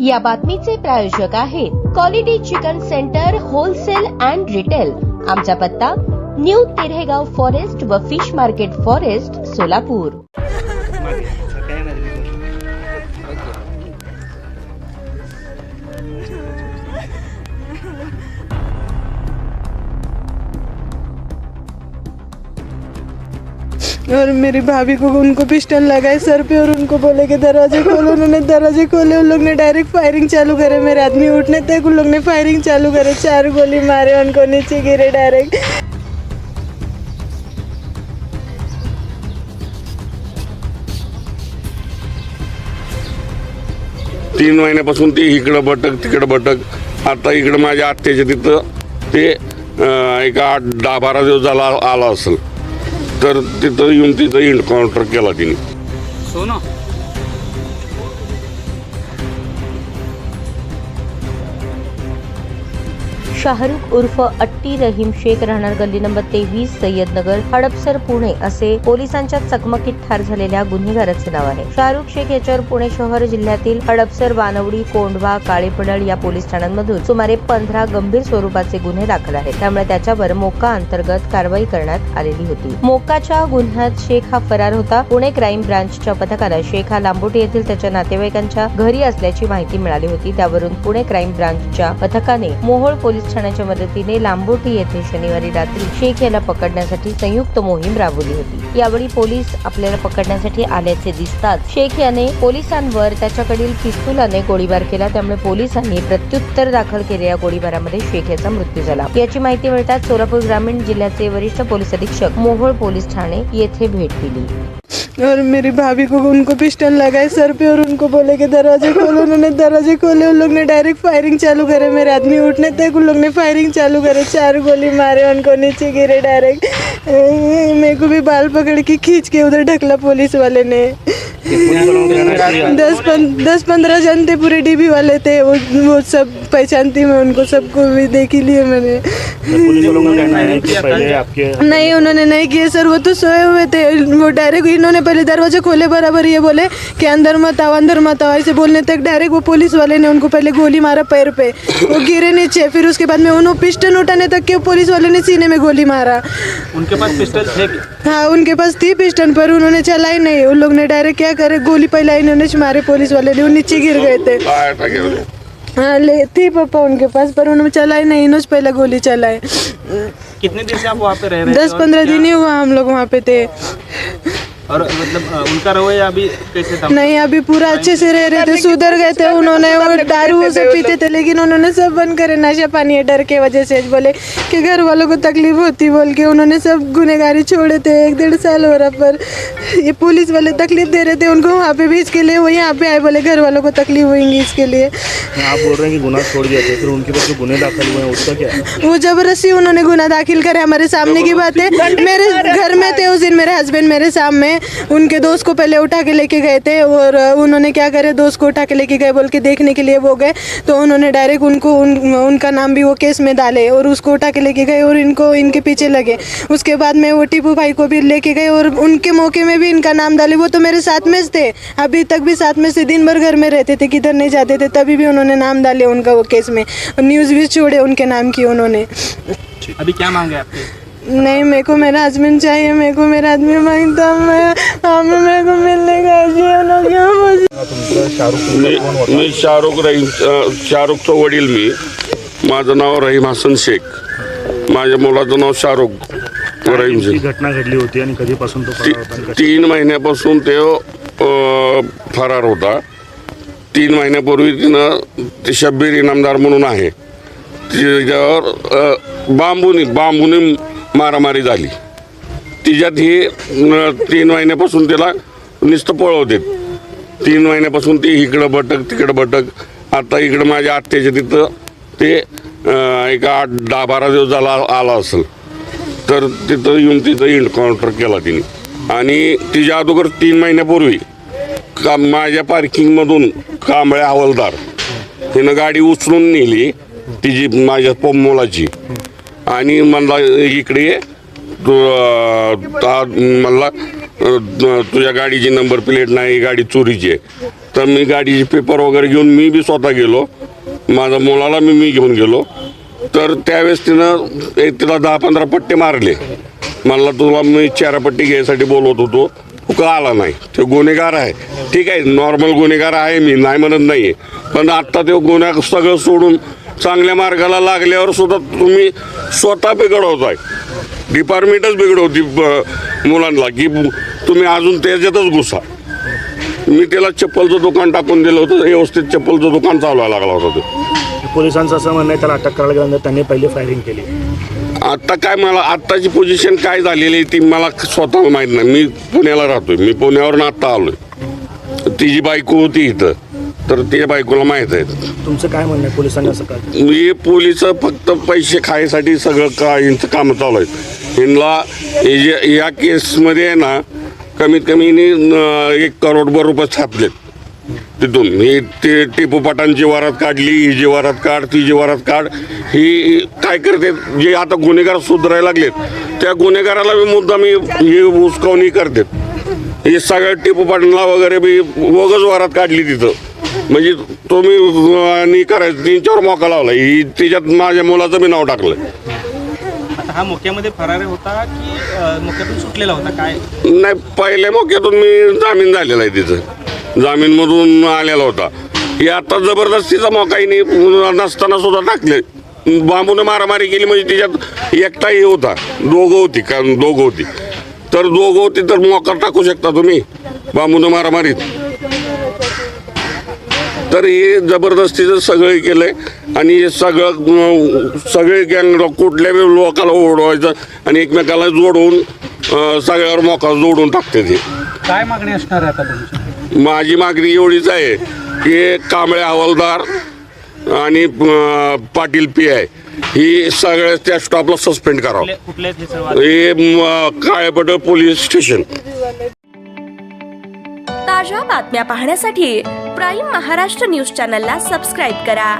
या बातमीचे प्रायोजक आहेत quality chicken centre wholesale and retail आमचा पत्ता न्यू तिरेगाव फॉरेस्ट व फिश मार्केट फॉरेस्ट सोलापूर. और मेरी भाभी को उनको पिस्टल लगाए सर पे और उनको बोले कि दरवाजे खोलो उन्होंने दरवाजे खोले उन लोग ने डायरेक्ट फायरिंग चालू करे मेरे आदमी उठने तक उन लोग ने फायरिंग चालू करे चार गोली मारे उनको नीचे गिरे डायरेक्ट तीन महिन्यापासून ते इकडं भटक तिकडं भटक. आता इकडं माझ्या आत्याच्या तिथं ते एका एक आठ दहा बारा दिवस झाला आला असेल. तर तिथं येऊन तिथं एन्काउंटर केला तिने. सोनं? शाहरुख उर्फ अट्टी रहीम शेख राहणार गल्ली नंबर तेवीस सय्यदनगर हडपसर पुणे असे पोलिसांच्या चकमकीत ठार झालेल्या गुन्हेगाराचे नाव आहे. शाहरुख शेख याच्यावर पुणे शहर जिल्ह्यातील हडपसर वानवडी कोंढवा काळेपडळ या पोलीस ठाण्यांमधून सुमारे पंधरा गंभीर स्वरूपाचे गुन्हे दाखल आहेत. त्यामुळे त्याच्यावर मोका अंतर्गत कारवाई करण्यात आलेली होती. मोकाच्या गुन्ह्यात शेख हा फरार होता. पुणे क्राईम ब्रांचच्या पथकाला शेख हा लांबोटी येथील त्याच्या नातेवाईकांच्या घरी असल्याची माहिती मिळाली होती. त्यावरून पुणे क्राईम ब्रांचच्या पथकाने मोहोळ पोलीस प्रशासनाच्या मदतीने लांबोटी येथे शनिवारी रात्री शेख याला पकडण्यासाठी संयुक्त मोहीम राबवली होती. यावेळी पोलीस आपल्याला पकडण्यासाठी आल्याचे दिसतात. शेख याने पोलिसांवर त्याच्याकडील पिस्तुलाने गोळीबार केला. त्यामुळे पोलिसांनी प्रत्युत्तर दाखल केलेल्या गोळीबारामध्ये शेख याचा मृत्यू झाला. याची माहिती मिळताच सोलापूर ग्रामीण जिल्ह्याचे वरिष्ठ पोलीस अधीक्षक मोहोळ पोलीस ठाणे येथे भेट दिली. और मेरी भाभी को उनको पिस्टल लगाए सर पे और उनको बोले कि दरवाजे खोलो उन्होंने दरवाजे खोले उन लोग ने डायरेक्ट फायरिंग चालू करे मेरे आदमी उठने तक उन लोग ने फायरिंग चालू करे चार गोली मारे उनको नीचे गिरे डायरेक्ट मेरे को भी बाल पकड़ के खींच के उधर ढकला पुलिस वाले ने। दस पन, दस पंद्रह जन थे पूरे डीबी वाले थे वो वो सब पहचानती मैं उनको सबको भी देख ही लिए मैंने है आपके नहीं उन्होंने नहीं किए सर वो तो सोए हुए थे। वो डायरेक्ट इन्होंने पहले दरवाजे खोले बराबर ये बोले कि अंदर मत आओ अंदर मत आओ। ऐसे बोलने तक डायरेक्ट वो पुलिस वाले ने उनको पहले गोली मारा पैर पे। वो गिरे नीचे फिर उसके बाद में उन्होंने पिस्टन उठाने तक के पुलिस वाले ने सीने में गोली मारा। उनके पास पिस्टल थे हाँ उनके पास थी पिस्टन पर उन्होंने चलाई नहीं। उन लोग ने डायरेक्ट क्या करे गोली पहला इन्होंने मारे पुलिस वाले ने वो नीचे गिर गए थे काय हाँ ले थी पापा उनके पास पर उन्होंने चलाई नहीं इन्होंने पहले गोली चलाए कितने दिन से आप वहाँ पे रह रहे दस पंद्रह क्या- दिन ही हुआ हम लोग वहाँ पे थे. और मतलब उनका रवैया अभी कैसे था? नहीं अभी पूरा अच्छे से रह रहे थे सुधर गए थे उन्होंने वो दारू वो सब पीते थे लेकिन उन्होंने सब बंद करे नशा पानी डर के वजह से बोले कि घर वालों को तकलीफ़ होती बोल के उन्होंने सब गुनेगारी छोड़े थे एक डेढ़ साल हो रहा पर ये पुलिस वाले तकलीफ़ दे रहे थे उनको वहाँ पे भी इसके लिए वो यहाँ पे आए बोले घर वालों को तकलीफ़ होगी इसके लिए। आप बोल रहे हैं कि गुनाह छोड़ दिया थे फिर उनके पास जो गुने दाखिल हुए हैं उसका क्या? वो ज़बरदस्ती उन्होंने गुना दाखिल करे हमारे सामने की बात है मेरे घर दिन मेरे हस्बैंड मेरे सामने उनके दोस्त को पहले उठा के लेके गए थे और उन्होंने क्या करे दोस्त को उठा के लेके गए बोल के देखने के लिए वो गए। तो उन्होंने डायरेक्ट उनको उन, उनका नाम भी वो केस में डाले और उसको उठा के लेके गए और इनको इनके पीछे लगे। उसके बाद में वो टीपू भाई को भी लेके गए और उनके मौके में भी इनका नाम डाले। वो तो मेरे साथ में थे अभी तक भी साथ में से दिन भर घर में रहते थे किधर नहीं जाते थे तभी भी उन्होंने नाम डाले उनका वो केस में। न्यूज़ भी छोड़े उनके नाम की उन्होंने। अभी क्या मांगे आपके? नहीं मेरे को मेरा हस्बैंड चाहिए मेरे को मेरा आदमी मांगता मैं। हमें मेरे को मिलने का चाहिए ना क्यों मुझे तुमचं शाहरुख मी शाहरुख रहीम शाहरुखचा वडील मी. माझं नाव रहीम हसन शेख. माझ्या मुलाचं नाव शाहरुख रहीम शेख घटना घडली होती आणि कधीपासून तो फरार होता तीन महिन्यापासून ते अं, फरार होता. तीन महिन्यापूर्वी तिनं ते शब्बीर इनामदार म्हणून आहे. तिच्यावर अं, बांबूनी बांबूनी मारामारी झाली. तिच्यात ही तीन महिन्यापासून तिला नुसतं पळवते तीन महिन्यापासून ती इकडं भटक तिकडं भटक. आता इकडं माझ्या आत्याच्या तिथं ते एक आठ दहा बारा दिवस झाला आला असेल. तर तिथं येऊन तिथं इन्काउंटर केला तिने. आणि तिच्या अगोदर तीन महिन्यापूर्वी का माझ्या पार्किंगमधून कांबळे हवालदार हिनं गाडी उचलून नेली तिची माझ्या पोमुलाची आणि म्हणला इकडे ये. तू म्हणला तुझ्या गाडीची नंबर प्लेट नाही गाडी चोरीची आहे. तर मी गाडीचे पेपर वगैरे घेऊन मी बी स्वतः गेलो. माझ्या मुलाला मी मी घेऊन गेलो. तर त्यावेळेस तिनं एक तिला दहा पंधरा पट्टे मारले. मला तुला मी चारापट्टी घ्यायसाठी बोलवत होतो. तू का आला नाही? ते गुन्हेगार आहे. ठीक आहे नॉर्मल गुन्हेगार आहे मी नाही म्हणत नाही पण आत्ता ते गुन्हा सगळं सोडून चांगल्या मार्गाला लागल्यावर सुद्धा तुम्ही स्वतः बिघडवताय. डिपार्टमेंटच बिघडवती मुलांना की तुम्ही अजून त्याच्यातच घुसा. मी त्याला चप्पलचं दुकान टाकून दिलं होतं व्यवस्थित चप्पलचं दुकान चालवायला लागला होता तो. पोलिसांचं असं म्हणणं आहे त्याला अटक करायला गेल्यानंतर त्यांनी पहिले फायरिंग केली. आत्ता काय मला आत्ताची पोझिशन काय झालेली आहे ती मला स्वतःला माहीत नाही. मी पुण्याला राहतोय मी पुण्यावरून आत्ता आलोय. तिची बायको होती इथं. तर तिच्या बायकोला माहीत आहे तुमचं काय म्हणणं आहे पोलिसांनी असं का? हे पोलीस फक्त पैसे खायसाठी सगळं का यांचं कामं चालू आहेत. ह्यांना हे जे या केसमध्ये आहे ना कमीत कमी हिने, अं, एक करोडभर रुपये छापलेत. तिथून. ही ते टिपू पाटांची वरात काढली ही जी वरात काढ ती जी वरात काढ ही काय करते? जे आता गुन्हेगार सुधारायला लागलेत त्या गुन्हेगाराला बी मुद्दा मी हे उचकावणी करतात. हे सगळ्या टिपू पाटणला वगैरे बी वगच वरात काढली तिथं. म्हणजे तुम्ही अं, नी करायचं त्यांच्यावर मोका लावला. ही त्याच्यात माझ्या मुलाचं बी नाव टाकलं. हा मोक्यामध्ये फरार होता की अ, मोक्यातून सुटलेला होता? काय? नाही पहिल्या मोक्यातून मी जामीन झालेला आहे तिथं. जामीनमधून आलेला होता. हे आता जबरदस्तीचा मोकाईने नसताना सुद्धा टाकले. बांबूने मारामारी केली म्हणजे त्याच्यात एकटाही होता. दोघं होती का दोघं होती. तर दोघं होती तर मोका टाकू शकता तुम्ही बांबूने मारामारीत? तर हे जबरदस्तीचं सगळं केलंय आणि हे सगळं सगळे गँग कुठल्या लोकाला ओढवायचं आणि एकमेकाला जोडवून सगळ्यावर मोका जोडून टाकते ते. काय मागणी असणार आहे आता तुमची? माझी मागणी एवढीच आहे की कांबळे हवालदार आणि पाटील पी आय ही सगळ्या त्या स्टॉपला सस्पेंड करावं. हे काळेपट पोलीस स्टेशन. ताज्या बातम्या पाहण्यासाठी प्राईम महाराष्ट्र न्यूज चॅनलला सबस्क्राईब करा.